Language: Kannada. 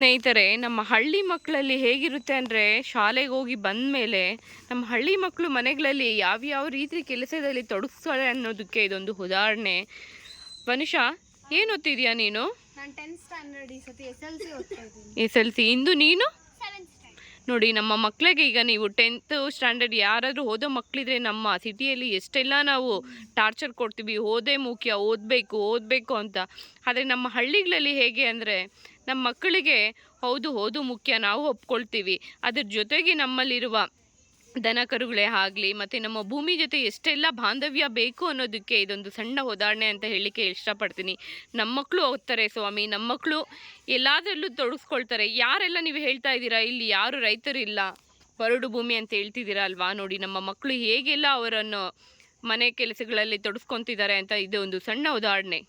ಸ್ನೇಹಿತರೆ ನಮ್ಮ ಹಳ್ಳಿ ಮಕ್ಕಳಲ್ಲಿ ಹೇಗಿರುತ್ತೆ ಅಂದರೆ ಶಾಲೆಗೆ ಹೋಗಿ ಬಂದ ಮೇಲೆ ನಮ್ಮ ಹಳ್ಳಿ ಮಕ್ಕಳು ಮನೆಗಳಲ್ಲಿ ಯಾವ್ಯಾವ ರೀತಿ ಕೆಲಸದಲ್ಲಿ ತೊಡಗಿಸ್ತಾರೆ ಅನ್ನೋದಕ್ಕೆ ಇದೊಂದು ಉದಾಹರಣೆ. ಮನುಷ್ಯ ಏನು ಓದ್ತಿದ್ಯಾ ನೀನು? ನಾನು ಟೆಂತ್ ಸ್ಟ್ಯಾಂಡರ್ಡ್ ಈ ಸತಿ ಎಸ್ ಎಲ್ ಸಿ ಓದ್ತಾ ಇದ್ದೀನಿ. ಎಸ್ ಎಲ್ ಸಿ ಇಂದು ನೀನು? ನೋಡಿ, ನಮ್ಮ ಮಕ್ಕಳಿಗೆ ಈಗ ನೀವು ಟೆಂತ್ ಸ್ಟ್ಯಾಂಡರ್ಡ್ ಯಾರಾದರೂ ಓದೋ ಮಕ್ಕಳಿದ್ರೆ ನಮ್ಮ ಸಿಟಿಯಲ್ಲಿ ಎಷ್ಟೆಲ್ಲ ನಾವು ಟಾರ್ಚರ್ ಕೊಡ್ತೀವಿ, ಓದೇ ಮುಖ್ಯ, ಓದಬೇಕು ಓದಬೇಕು ಅಂತ. ಆದರೆ ನಮ್ಮ ಹಳ್ಳಿಗಳಲ್ಲಿ ಹೇಗೆ ಅಂದರೆ ನಮ್ಮ ಮಕ್ಕಳಿಗೆ ಹೌದು, ಓದು ಮುಖ್ಯ, ನಾವು ಒಪ್ಕೊಳ್ತೀವಿ. ಅದ್ರ ಜೊತೆಗೆ ನಮ್ಮಲ್ಲಿರುವ ದನ ಕರುಗಳೇ ಆಗಲಿ, ಮತ್ತು ನಮ್ಮ ಭೂಮಿ ಜೊತೆ ಎಷ್ಟೆಲ್ಲ ಬಾಂಧವ್ಯ ಬೇಕು ಅನ್ನೋದಕ್ಕೆ ಇದೊಂದು ಸಣ್ಣ ಉದಾಹರಣೆ ಅಂತ ಹೇಳಲಿಕ್ಕೆ ಇಷ್ಟಪಡ್ತೀನಿ. ನಮ್ಮ ಮಕ್ಕಳು ಓದ್ತಾರೆ ಸ್ವಾಮಿ ನಮ್ಮ ಮಕ್ಕಳು ಎಲ್ಲದರಲ್ಲೂ ತೊಡಗಿಸ್ಕೊಳ್ತಾರೆ ಯಾರೆಲ್ಲ ನೀವು ಹೇಳ್ತಾ ಇದ್ದೀರಾ, ಇಲ್ಲಿ ಯಾರು ರೈತರಿಲ್ಲ, ಬರಡು ಭೂಮಿ ಅಂತ ಹೇಳ್ತಿದ್ದೀರಾ ಅಲ್ವಾ? ನೋಡಿ, ನಮ್ಮ ಮಕ್ಕಳು ಹೇಗೆಲ್ಲ ಅವರನ್ನು ಮನೆ ಕೆಲಸಗಳಲ್ಲಿ ತೊಡಸ್ಕೊತಿದ್ದಾರೆ ಅಂತ ಇದು ಒಂದು ಸಣ್ಣ ಉದಾಹರಣೆ.